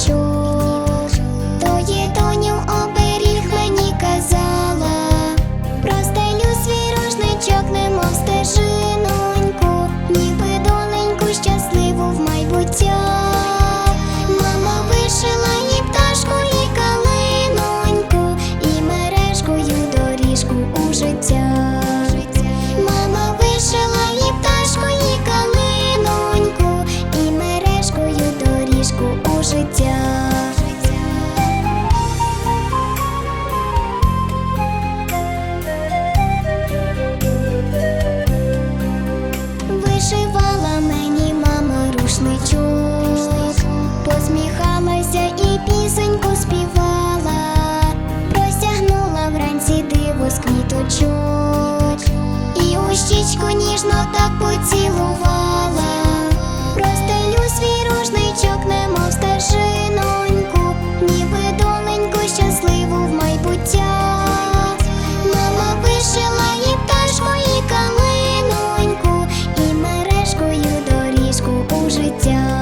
书 життя. життя, мама вишила і пташку, і калиноньку, і мережкою доріжку у життя.